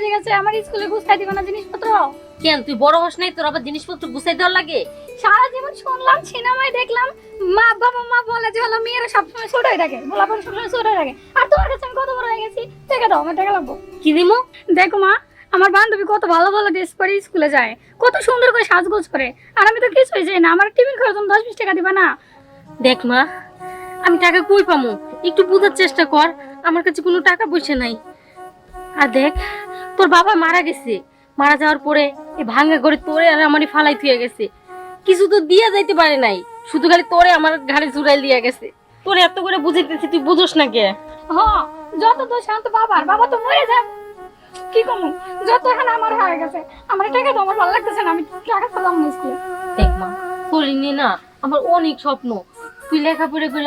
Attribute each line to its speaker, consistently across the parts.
Speaker 1: বাজে গেছে আমার স্কুলে গুছাই দিব না জিনিসপত্র?
Speaker 2: কেন তুই বড় হস নাই তোর আবার জিনিসপত্র গুছাই দেওয়ার লাগে?
Speaker 1: সারা জীবন শুনলাম সিনেমায় দেখলাম মা বাবা মা বলে যে হলো মেয়েরা সবসময় ছোটই থাকে বলাপন সবসময় ছোটই থাকে। আর তোমার কাছে আমি কত বড় হয়ে গেছি টাকা দাও আমার টাকা লাগবো।
Speaker 2: কি দিমু?
Speaker 1: দেখো মা আমার বান্ধবী কত ভালো ভালো ড্রেস পরে স্কুলে যায় কত সুন্দর করে সাজগোজ করে। আর আমি তো কিছুই চাই না আমার টিফিন খরচ তুমি দশ বিশ টাকা দিবা না।
Speaker 2: দেখ মা আমি টাকা কই পামু? একটু বোঝার চেষ্টা কর আমার কাছে কোনো টাকা পয়সা নাই। আর দেখ তোর বাবা মারা গেছে। মারা যাওয়ার পরে এই ভাঙ্গা করে তোরে আর আমারই ফালাই থুয়ে গেছে। কিছু তো দিয়া যাইতে পারে নাই শুধু খালি তোরে আমার ঘাড়ে জুড়াই দিয়া গেছে। তোরে এত করে বুঝাইতেছি তুই বুঝোস না কে?
Speaker 1: হ যত তো শান্ত বাবার বাবা তো মরে যায় কি করব? যত এখানে আমার হয়ে গেছে আমার টাকা তো আমার ভালো লাগতেছে না আমি টাকা পেলাম না স্কুলে।
Speaker 2: দেখ মা তোর নিয়ে না আমার অনেক স্বপ্ন। তুই লেখাপড়া করে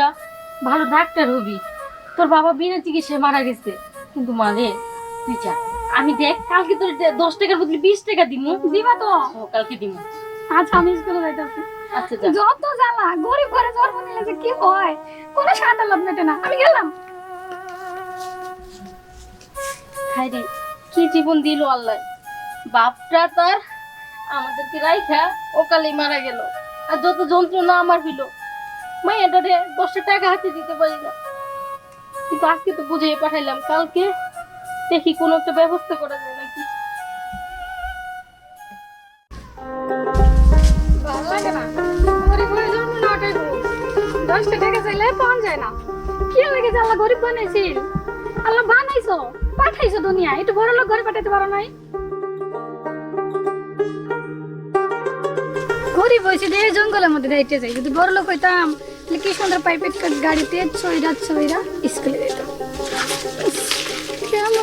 Speaker 2: ভালো ডাক্তার হবি। তোর বাবা বিনা চিকিৎসায় মারা গেছে। কিন্তু মা রে তুই যা। আমি দেখ কালকে তোর দশ টাকার বদলে বিশ টাকা দিমু
Speaker 1: দিবা তো?
Speaker 2: কালকে দিমু।
Speaker 1: আচ্ছা আমি স্কুলে যাইতেছি।
Speaker 2: আচ্ছা
Speaker 1: যত জ্বালা গরিব ঘরে জন্ম নিলে যে কি হয়? কোনো সাদা লাভ মেটে না। আমি গেলাম।
Speaker 2: হায় রে কি জীবন দিল আল্লাহ। বাপটা তার আমাদেরকে রাইখা ওকালে মারা গেল। আর যত যন্ত্রণা আমার হইল মাইয়াটা দশটা টাকা হাতে দিতে পারি না। কিন্তু আজকে তো বুঝিয়ে পাঠাইলাম কালকে দেখি কোনো একটা ব্যবস্থা করা যায় নাকি?
Speaker 1: কি আল্লাহ আল্লাহ দুনিয়া। নাই? জঙ্গলের মধ্যে দেখতে যাই যদি বড় লোক হইতাম কি সুন্দর পাইপেট গাড়িতে ছয়রা ছয়রা স্কুলে যেতাম।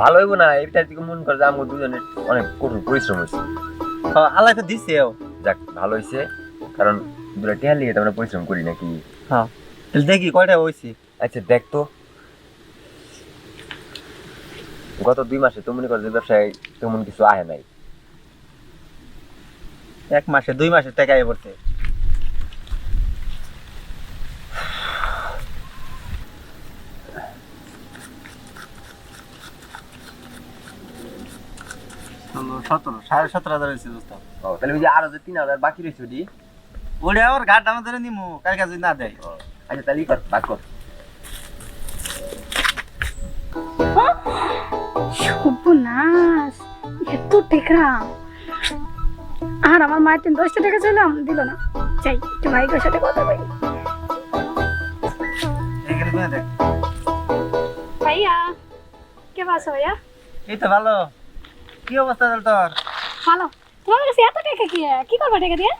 Speaker 3: ভালো হইব না এটা থেকে মন করে যে আমার দুজনের অনেক কঠোর পরিশ্রম হয়েছে
Speaker 4: হ্যাঁ, আল্লাহ তো দিছেও
Speaker 3: যাক ভালো হয়েছে কারণ দুটা টেহার লিগে তো আমরা পরিশ্রম করি নাকি?
Speaker 4: হ্যাঁ তাহলে দেখি কয়টা হয়েছি
Speaker 3: আচ্ছা দেখ তো। গত দুই মাসে তো মনে কর যে ব্যবসায় তেমন কিছু আহে নাই।
Speaker 4: এক মাসে দুই মাসে টাকা আয় পড়ছে। সতেরো সাড়ে সতেরো হাজার হয়েছে দোস্ত।
Speaker 3: ও তাহলে ওই যে আরও যে তিন হাজার বাকি রয়েছে ওটি?
Speaker 4: ওটা আবার ঘাট আমার ধরে নিমু কালকে যদি না দেয়।
Speaker 3: আচ্ছা তাহলে কর বাক কর।
Speaker 1: সর্বনাশ এত টেকরা। আর আমার মায়ের তিন দশটা টাকা চাইলাম দিল না। চাই একটু ভাইকের সাথে কথা বলি। ভাইয়া কে পাশো ভাইয়া?
Speaker 4: এই তো ভালো। কি অবস্থা চল তোর?
Speaker 1: ভালো। তোমার কাছে এত টাকা কি? কি করব টাকা দিয়ে?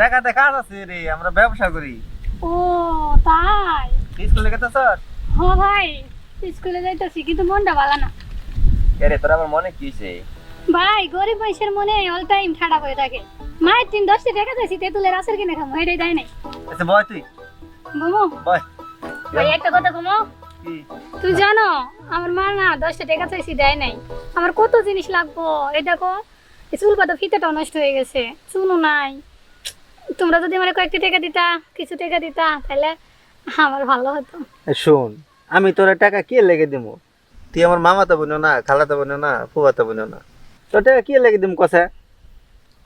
Speaker 4: টাকাতে কাজ আছে রে আমরা ব্যবসা করি।
Speaker 1: ও তাই?
Speaker 4: স্কুলে গেতে স্যার
Speaker 1: হ ভাই স্কুলে যাইতেছি কিন্তু মনটা ভালো না।
Speaker 3: আরে তোর আবার মনে কি হয়েছে
Speaker 1: ভাই গরিব বয়সের মনে অল টাইম ঠাডা হয়ে থাকে। মায়ের তিন দশটা টাকা দিয়েছি তেঁতুলের আসার কিনে খামো এটাই দেয় নাই।
Speaker 4: আচ্ছা বয় তুই।
Speaker 1: বুমু
Speaker 4: বয়।
Speaker 1: ভাই একটা কথা কমো। তুই জানো আমার মা না দশটা টাকা চাইছি দেয় নাই। আমার কত জিনিস লাগবো? এই দেখো চুল পাতা ফিতেটাও নষ্ট হয়ে গেছে চুলও নাই। তোমরা যদি আমার কয়েকটি টাকা দিতা কিছু টাকা দিতা তাহলে আমার ভালো হতো।
Speaker 4: শোন আমি তোর টাকা কে লেগে দিব তুই আমার মামাতে বোনো না খালাতে বোনো না ফুয়াতে বোনো না। তোর টাকা কে লেগে দিম কথা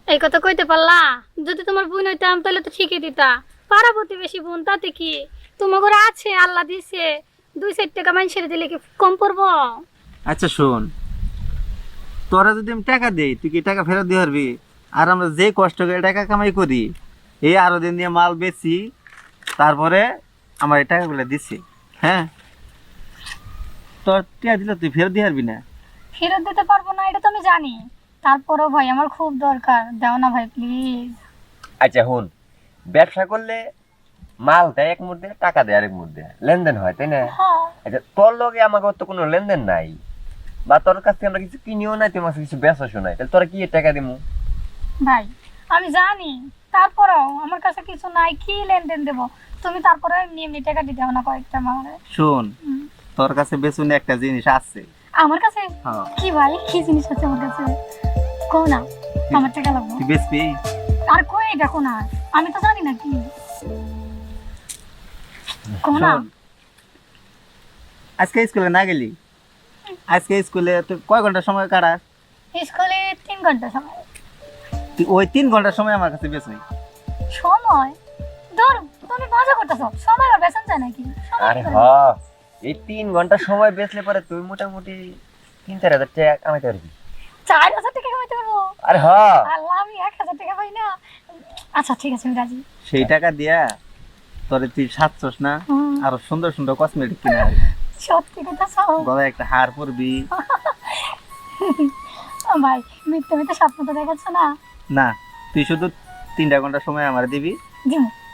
Speaker 1: এই কথা কইতে পারলা? যদি তোমার বোন হইতাম তাহলে তো ঠিকই দিতা। পাড়া প্রতিবেশী বোন তাতে কি? তোমার ঘরে আছে আল্লাহ দিছে। দুই চার টাকা মানুষের দিলে কি কম পড়ব?
Speaker 4: আচ্ছা শোন। তোরা যদি আমি টাকা দেই তুই কি টাকা ফেরত দিয়ে পারবি? আর আমরা যে কষ্ট করে টাকা কামাই করি এই আরও দিন দিয়ে মাল বেচি তারপরে আমার এই টাকাগুলো দিছি। হ্যাঁ? তোর টাকা দিলে তুই ফেরত দিয়ে পারবি না?
Speaker 1: ফেরত দিতে পারব না এটা তো আমি জানি। তারপরেও ভাই আমার খুব দরকার। দাও না ভাই প্লিজ
Speaker 3: আচ্ছা হুন। ব্যবসা করলে মাল দেয় এক মুহূর্তে টাকা দেয় আরেক মুহূর্তে। লেনদেন হয় তাই না?
Speaker 1: হ্যাঁ।
Speaker 3: আচ্ছা তোর লগে আমাকে তো কোনো লেনদেন নাই। বা তোর কাছ থেকে আমরা কিছু কিনিও নাই তুই আমার কাছে কিছু বেচাছো নাই। তাহলে তোরা কি টাকা দিমু?
Speaker 1: ভাই আমি জানি। তারপরেও আমার কাছে কিছু নাই কি লেনদেন দেবো? তুমি তারপরে এমনি এমনি টাকা দিতে হবে না কয়েকটা আমার।
Speaker 4: শোন তোর কাছে বেসুনে একটা জিনিস আছে।
Speaker 1: আমার কাছে?
Speaker 4: হ্যাঁ।
Speaker 1: কি ভাই কি জিনিস আছে আমার কাছে? কো না আমার টাকা লাগবে।
Speaker 4: তুই বেচবি?
Speaker 1: আর কই দেখো না আমি তো জানি না কি।
Speaker 4: আজকে স্কুলে না গেলি? আজকে স্কুলে তুই কয় ঘণ্টা সময় কাটাস?
Speaker 1: স্কুলে তিন ঘণ্টা সময়।
Speaker 4: তুই ওই তিন ঘণ্টার সময় আমার কাছে বেচবি।
Speaker 1: সময়? ধর তুমি মজা করতেছো। সময় আর বেতন চাই নাকি?
Speaker 3: আরে
Speaker 1: কি
Speaker 3: হ
Speaker 1: করে?
Speaker 3: এই তিন ঘণ্টা সময় বেচলে পরে তুই মোটামুটি তিন চার হাজার টাকা কামাইতে পারবি।
Speaker 1: চার হাজার টাকা কামাইতে পারব?
Speaker 3: আরে হ।
Speaker 1: আল্লাহ আমি এক হাজার টাকা পাই না। আচ্ছা ঠিক আছে আমি রাজি।
Speaker 4: সেই টাকা দিয়া তোরে তুই সাতছস না? আরও সুন্দর সুন্দর কসমেটিক কিনে আনবি।
Speaker 1: সত্যি কথা সব
Speaker 4: গলায় একটা হার পরবি।
Speaker 1: ভাই মিথ্যে মিথ্যে স্বপ্ন তো দেখাচ্ছ না?
Speaker 4: না তুই শুধু তিনটা ঘণ্টা সময় আমার দিবি।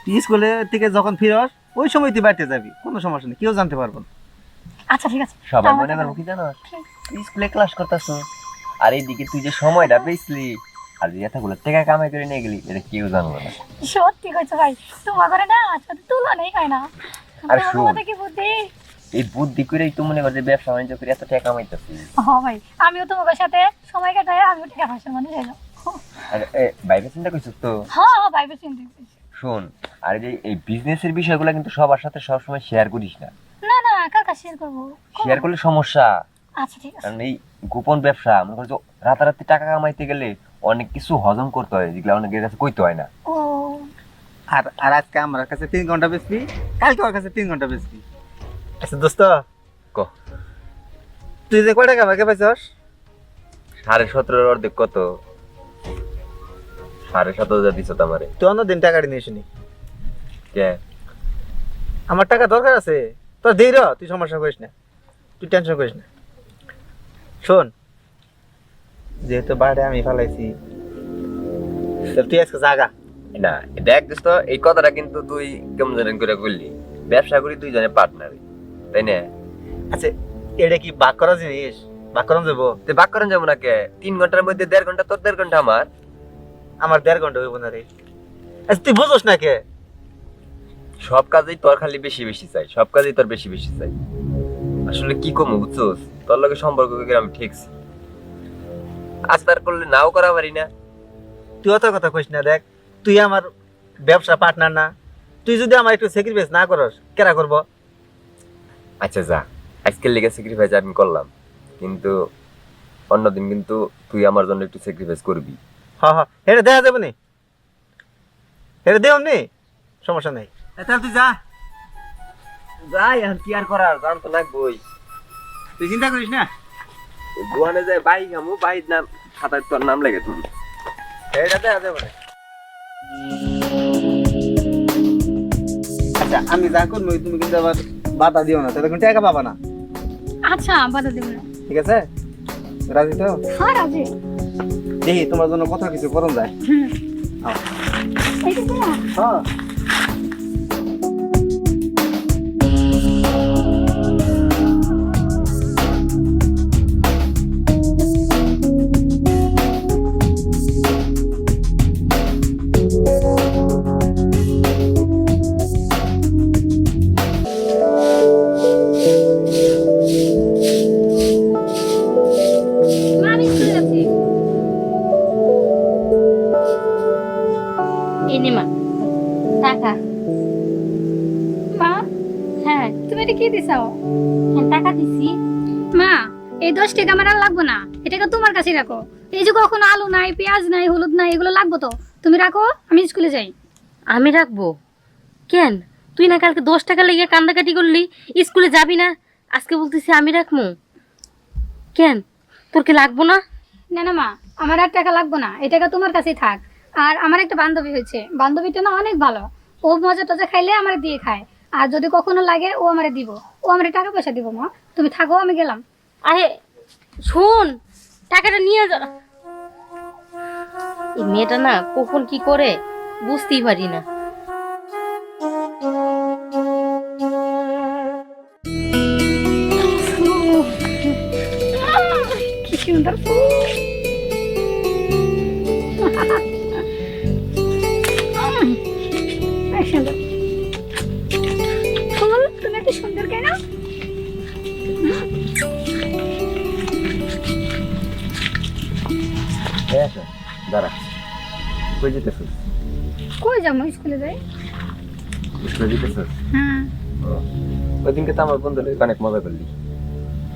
Speaker 4: তুই স্কুলে থেকে যখন ফিরস ওই সময় তুই বাড়িতে যাবি। কোনো সমস্যা নেই কেউ জানতে পারব না।
Speaker 1: আচ্ছা ঠিক আছে।
Speaker 3: সবাই মনে করব কি জানো স্কুলে ক্লাস করতেছ আর এইদিকে তুই যে সময়টা পেয়েছিলি আর যে এতগুলো টাকা কামাই করে নিয়ে গেলি এটা কেউ জানব না।
Speaker 1: সত্যি কইছো ভাই তোমার করে না সত্যি তুলো নেই হয় না।
Speaker 3: আরে শোন।
Speaker 1: কি বুদ্ধি?
Speaker 3: এই বুদ্ধি করেই তো মনে কর যে ব্যবসা বাণিজ্য করে এত টাকা কামাইতেছি।
Speaker 1: হ ভাই আমিও তোমার সাথে সময় কাটাই আমিও টাকা মানুষ
Speaker 3: আর এ চিন্তা তো?
Speaker 1: হ্যাঁ হ্যাঁ চিন্তা।
Speaker 3: শোন আর এই যে এই বিজনেসের বিষয়গুলো কিন্তু সবার সাথে সবসময় শেয়ার করিস না।
Speaker 1: না না কাকা শেয়ার করব?
Speaker 3: শেয়ার করলে সমস্যা।
Speaker 1: আচ্ছা ঠিক আছে।
Speaker 3: কারণ এই গোপন ব্যবসা মনে করছ রাতারাতি টাকা কামাইতে গেলে অনেক কিছু হজম করতে হয় যেগুলো অনেকের কাছে কইতে হয় না।
Speaker 4: আর আর আজকে আমার কাছে তিন ঘণ্টা বেচবি কালকে ওর কাছে তিন ঘণ্টা বেচবি আচ্ছা দোস্ত
Speaker 3: ক?
Speaker 4: তুই যে কয় টাকা ভাগে পাইছস?
Speaker 3: সাড়ে সতেরোর অর্ধেক কত? সাড়ে সতেরো হাজার দিছ আমারে
Speaker 4: তুই অন্য দিন টাকাটা নিয়ে শুনি।
Speaker 3: কে?
Speaker 4: আমার টাকা দরকার আছে। তোর দেই র তুই সমস্যা করিস না। তুই টেনশন করিস না। শোন যেহেতু বাড়ি আমি ফেলাইছি। তুই আজকে জাগা।
Speaker 3: না দেখ দোস্ত এই কথাটা কিন্তু তুই কেমন জানেন করে করলি ব্যবসা করি দুই জনে পার্টনার তাই না?
Speaker 4: আচ্ছা এটা কি বাক করা জিনিস? বাক করান যাব?
Speaker 3: তুই বাক করেন যাব না কে? তিন ঘণ্টার মধ্যে দেড় ঘণ্টা তোর দেড় ঘণ্টা আমার।
Speaker 4: আমার দেড় ঘণ্টা হইব না রে। আচ্ছা তুই বুঝোস না কে?
Speaker 3: সব কাজেই তোর খালি বেশি বেশি চাই সব কাজেই তোর বেশি বেশি চাই। আসলে কি কমু বুঝছোস? তোর লগে সম্পর্ক আমি ঠিকছি আস্তার করলে নাও করা পারি না।
Speaker 4: তুই অত কথা কইস না দেখ তুই আমার ব্যবসা পার্টনার না। তুই যদি আমার একটু স্যাক্রিফাইস না করস কেরা করব?
Speaker 3: আচ্ছা যা। আজকের লেগে স্যাক্রিফাইস আমি করলাম। কিন্তু অন্যদিন কিন্তু তুই আমার জন্য একটু স্যাক্রিফাইস করবি।
Speaker 4: হ হ। এটা দেখা যাবে নি? এটা দেও নি? সমস্যা নাই। তাহলে তুই যা।
Speaker 3: যাই আর কি আর করার? জান তো লাগবই
Speaker 4: তুই চিন্তা করিস না।
Speaker 3: দোকানে যায় বাইক আমু বাইক নাম খাতায় তোর নাম লেগে তুমি
Speaker 4: দেখা যাবে না আচ্ছা আমি যা করব তুমি কিন্তু আবার বাধা দিও না তাহলে কিন্তু টাকা পাবা না।
Speaker 1: আচ্ছা বাধা দেবো না।
Speaker 4: ঠিক আছে? রাজি তো?
Speaker 1: হ্যাঁ রাজি।
Speaker 4: দেখি তোমার জন্য কত কিছু করুন যায়।
Speaker 1: কি
Speaker 4: হ্যাঁ।
Speaker 1: কি দিছাও।
Speaker 2: হ্যাঁ, টাকা দিছি।
Speaker 1: মা এই দশ টাকা আমার আর লাগবে না। এটাকে তোমার কাছে রাখো। এই যে কখনো আলু নাই পেঁয়াজ নাই হলুদ নাই এগুলো লাগবে তো। তুমি রাখো আমি স্কুলে যাই।
Speaker 2: আমি রাখব? কেন? তুই না কালকে দশ টাকা লেগে কান্দাকাটি করলি স্কুলে যাবি না? আজকে বলতেছি আমি রাখব। কেন? তোর কি লাগবো না?
Speaker 1: না না মা আমার আর টাকা লাগবে না। এই টাকা তোমার কাছেই থাক। আর আমার একটা বান্ধবী হয়েছে। বান্ধবীটা না অনেক ভালো। ও মজা টজা খাইলে আমার দিয়ে খায়। আর যদি কখনো লাগে ও আমারে দিব। ও আমারে টাকা পয়সা দিব মা। তুমি থাকো আমি গেলাম।
Speaker 2: আরে শোন টাকাটা নিয়ে যা। এই মেয়েটা না কখন কি করে বুঝতেই পারি না।
Speaker 1: কি সুন্দর ফুল।
Speaker 3: দাঁড়া। কই যেতেছিস?
Speaker 1: কই যাব? স্কুলে যাই।
Speaker 3: স্কুলে যেতেছিস?
Speaker 1: হ্যাঁ।
Speaker 3: ওই দিনকে তো আমার বন্ধু লোক অনেক মজা করলি।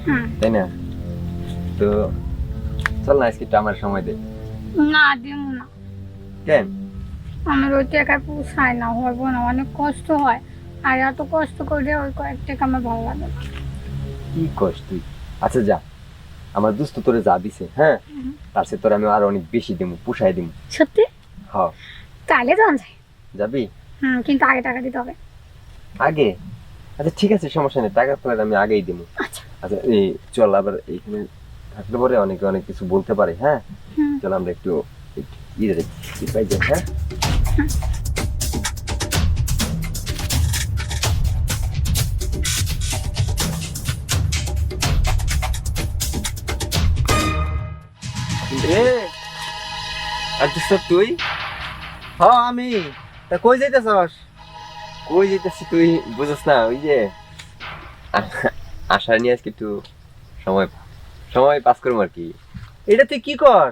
Speaker 1: হ্যাঁ।
Speaker 3: তাই না? তো চল না আজকে আমার সময় দে।
Speaker 1: না দিব না।
Speaker 3: কেন?
Speaker 1: আমার ওই টাকায় পোষায় না হইব না। অনেক কষ্ট হয়। আর এত কষ্ট করে ওই কয়েক টাকা আমার ভালো লাগে
Speaker 3: কি কষ্ট? আচ্ছা যা। আমার দুস্থ তোরে যা দিছে হ্যাঁ? তার সে তোর আমি আরও অনেক বেশি দিমু পুষাই দিমু।
Speaker 1: সত্যি?
Speaker 3: হ্যাঁ।
Speaker 1: তাহলে যাওয়া যায়
Speaker 3: যাবি?
Speaker 1: হুম কিন্তু আগে টাকা দিতে হবে।
Speaker 3: আগে? আচ্ছা ঠিক আছে সমস্যা নেই টাকা তোর আমি আগেই দিমু।
Speaker 1: আচ্ছা।
Speaker 3: আচ্ছা এই চল আবার এইখানে থাকলে পরে অনেকে অনেক কিছু বলতে পারে হ্যাঁ? চল আমরা একটু ইয়ে দেখি যাই, হ্যাঁ?
Speaker 4: এ
Speaker 3: আচ্ছা তুই
Speaker 4: হ আমি। তা কই যাইতেছস?
Speaker 3: কই যেতেছি তুই বুঝছ না ওই যে আশা নিয়ে আজকে একটু সময় সময় পাস করব আর কি।
Speaker 4: এটা তুই কি কর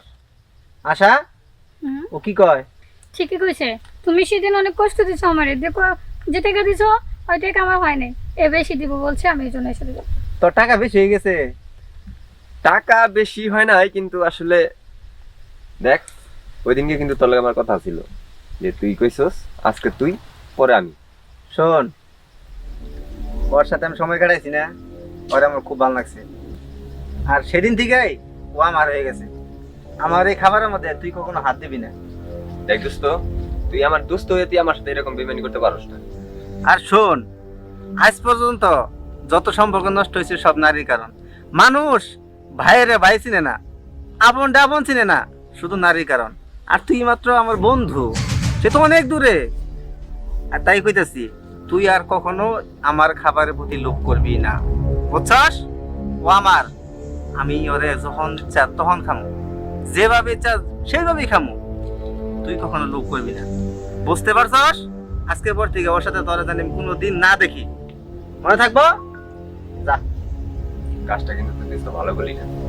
Speaker 4: আশা? ও কি কয়?
Speaker 1: ঠিকই কইছে। তুমি সেদিন অনেক কষ্ট দিছো আমারে। দেখো যে টাকা দিছো ওই টাকা আমার হয় নাই। এ বেশি দিব বলছে আমি এই জন্য এসে
Speaker 4: তোর টাকা বেশি হয়ে গেছে।
Speaker 3: টাকা বেশি হয় নাই কিন্তু আসলে দেখ ওই দিনকে কিন্তু তোর লগে আমার কথা ছিল যে তুই কইছস আজকে তুই পরে আমি।
Speaker 4: শোন ওর সাথে আমি সময় কাটাইছি না ওর আমার খুব ভালো লাগছে। আর সেদিন থেকেই ও আমার হয়ে গেছে। আমার এই খাবারের মধ্যে তুই কখনো হাত দিবি না।
Speaker 3: দেখ দোস্ত তুই আমার দোস্ত হয়ে তুই আমার সাথে এরকম বেমানি করতে পারস না।
Speaker 4: আর শোন আজ পর্যন্ত যত সম্পর্ক নষ্ট হয়েছে সব নারীর কারণ। মানুষ ভাইয়েরে ভাই চিনে না আপন আপন চিনে না। শুধু নারীর কারণ। আর তুই মাত্র আমার বন্ধু, সে তো অনেক দূরে। আর তাই কইতাছি, তুই আর কখনো আমার খাবারের প্রতি লোভ করবি না। বুঝছস? ও আমার, আমি ওরে যখন ইচ্ছা তখন খামো। যেভাবে ইচ্ছা সেইভাবেই খামু। তুই কখনো লোভ করবি না। বুঝতে পারছস? আজকের পর থেকে ওর সাথে তোরা জানি কোনো দিন না দেখি। মনে থাকব? যা।
Speaker 3: কাজটা কিন্তু তুই ভালো করলি না।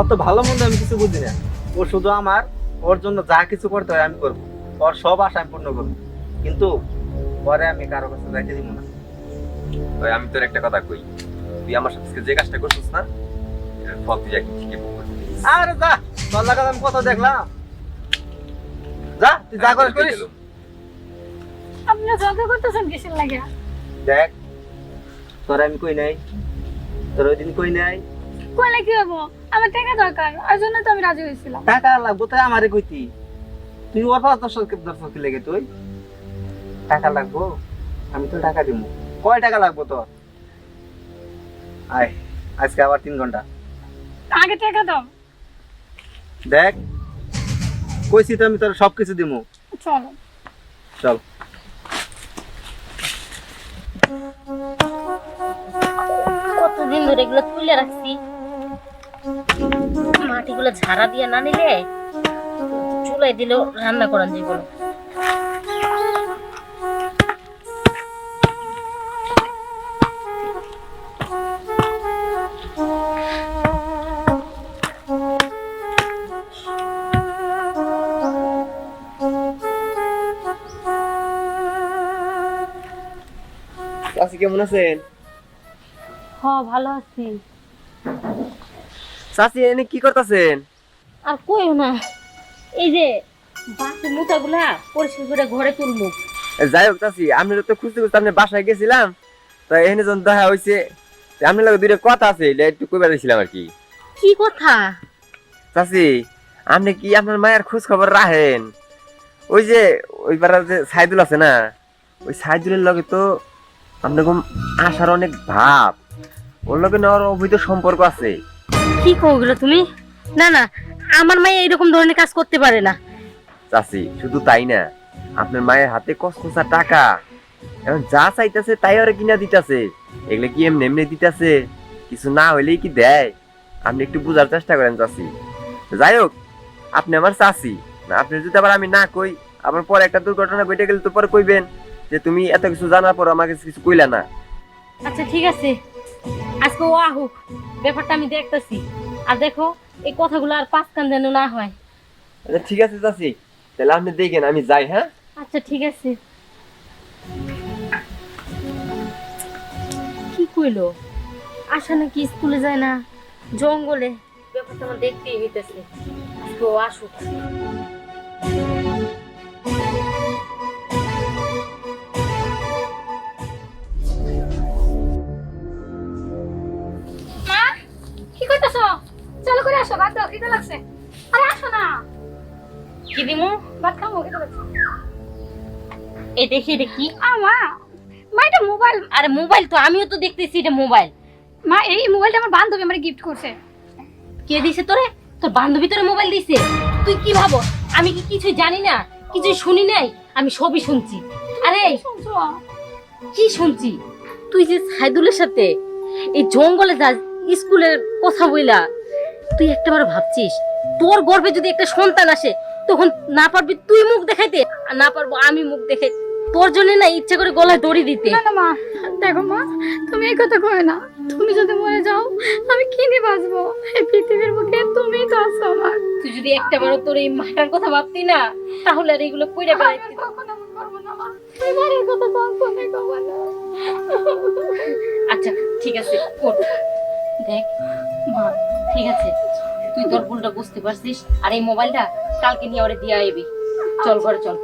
Speaker 4: অত ভালো মন্দ আমি কিছু বুঝি না। ও শুধু আমার ওর জন্য যা কিছু করতে হয় আমি করব। ওর সব আশা আমি পূর্ণ করব। কিন্তু পরে আমি কারও কাছে যাইতে দিব না।
Speaker 3: ওই আমি তোর একটা কথা কই। তুই আমার সাথে যে কাজটা করছিস না ফল তুই একদিন ঠিকই।
Speaker 4: আরে যা তোর লাগা আমি কত দেখলাম। যা তুই যা করিস। করিস
Speaker 1: আপনারা ঝগড়া করতেছেন কিসের লাগে?
Speaker 4: দেখ তোর আমি কই নাই তোর ওই দিন কই নাই
Speaker 1: কইলে কি হব আমার টাকা দরকার ওই জন্য তো আমি রাজি হয়েছিলাম।
Speaker 4: টাকা লাগবো তাই আমারে কইতি। তুই ওর পাঁচ দর্শক দর্শক লেগে তুই? টাকা লাগবো? আমি তো টাকা দিব কয় টাকা লাগবো তোর? আয় আজকে আবার তিন ঘণ্টা।
Speaker 1: আগে টাকা দাও।
Speaker 4: দেখ কইছি তো আমি তোর সব কিছু দিমু।
Speaker 1: চলো।
Speaker 4: চল।
Speaker 2: কতদিন ধরে এগুলো তুলে রাখছি? মাটিগুলো ঝাড়া দিয়ে না নিলে চুলায় দিলেও রান্না করান যেগুলো
Speaker 3: চাচি কেমন আছেন?
Speaker 2: হ ভালো আছি।
Speaker 3: চাচি এনে কি করতেছেন?
Speaker 2: আর কইও না এই যে বাসের মোটাগুলা পরিষ্কার করে ঘরে তুলবো
Speaker 3: যাই হোক চাচি আপনার তো খুঁজতে খুঁজতে আপনার বাসায় গেছিলাম তো এখানে যখন দেখা হয়েছে আপনার লগে দুইটা কথা আছে এটা একটু কইবার দিয়েছিলাম আর কি।
Speaker 2: কি কথা?
Speaker 3: চাচি আপনি কি আপনার মায়ের খোঁজ খবর রাখেন? ওই যে ওই পাড়ার যে সাইদুল আছে না ওই সাইদুলের লগে তো আপনার আসার অনেক ভাব। ওর লগে নেওয়ার অবৈধ সম্পর্ক আছে।
Speaker 2: কি কো তুমি? না না আমার মায়ে এরকম ধরনের কাজ করতে পারে না।
Speaker 3: চাচি শুধু তাই না আপনার মায়ের হাতে কসকসা টাকা। এখন যা চাইতেছে তাই ওরা কিনা দিতেছে। এগুলো কি এমনি এমনি দিতেছে? কিছু না হইলেই কি দেয়? আপনি একটু বোঝার চেষ্টা করেন চাচি। যাই হোক আপনি আমার চাচি। না আপনি যদি আবার আমি না কই আবার পরে একটা দুর্ঘটনা ঘটে গেলে তো পরে কইবেন যে তুমি এত কিছু জানার পর আমাকে কিছু কইলা না।
Speaker 2: আচ্ছা ঠিক আছে। আজকে ও আহুক। ব্যাপারটা আমি দেখতেছি। আর দেখো এই কথাগুলো আর পাঁচ কান যেন না হয়।
Speaker 3: আচ্ছা ঠিক আছে চাচি। তাহলে আপনি দেখেন আমি যাই হ্যাঁ?
Speaker 2: আচ্ছা ঠিক আছে। কি কইলো? আশা নাকি স্কুলে যায় না? জঙ্গলে। ব্যাপারটা আমার দেখতেই হইতেছে। তো আসুক।
Speaker 1: চলো করে আসো ভাত দাও খিদে লাগছে। আরে আসো না।
Speaker 2: কি দিমু?
Speaker 1: ভাত খাব খিদে লাগছে।
Speaker 2: এই দেখি এটা কি?
Speaker 1: আ মা। এটা মোবাইল।
Speaker 2: আরে মোবাইল তো আমিও তো দেখতেছি এটা মোবাইল।
Speaker 1: মা এই মোবাইলটা আমার বান্ধবী আমার গিফট করছে।
Speaker 2: কে দিছে তোরে? তোর বান্ধবী তোরে মোবাইল দিছে? তুই কি ভাবো? আমি কি কিছু জানি না কিছু শুনি নাই আমি সবই শুনছি। আরে কি শুনছি? তুই যে সাইদুলের সাথে এই জঙ্গলে যাস স্কুলের কথা বইলা তুই একটাবার ভাবছিস? তোর গর্ভে যদি একটা সন্তান আসে তখন না পারবি তুই মুখ দেখাইতে। আর না পারব আমি মুখ দেখে তোর জন্য না ইচ্ছে করে গলায় দড়ি দিতে।
Speaker 1: না না মা দেখো মা তুমি এই কথা কয় না। তুমি যদি মরে যাও আমি কি নিয়ে বাঁচবো। এই পৃথিবীর বুকে তুমি তো আছো আমার।
Speaker 2: তুই যদি একটাবারও তোর এই মাটার কথা ভাবতি না তাহলে আর এগুলো কইরা বেড়াইতি আচ্ছা ঠিক আছে ওঠ। দেখ ঠিক আছে। তুই তোর ভুলটা বুঝতে পারছিস। আর এই মোবাইলটা কালকে নিয়ে ওরে দিয়ে আইবি। চল ঘরে চল।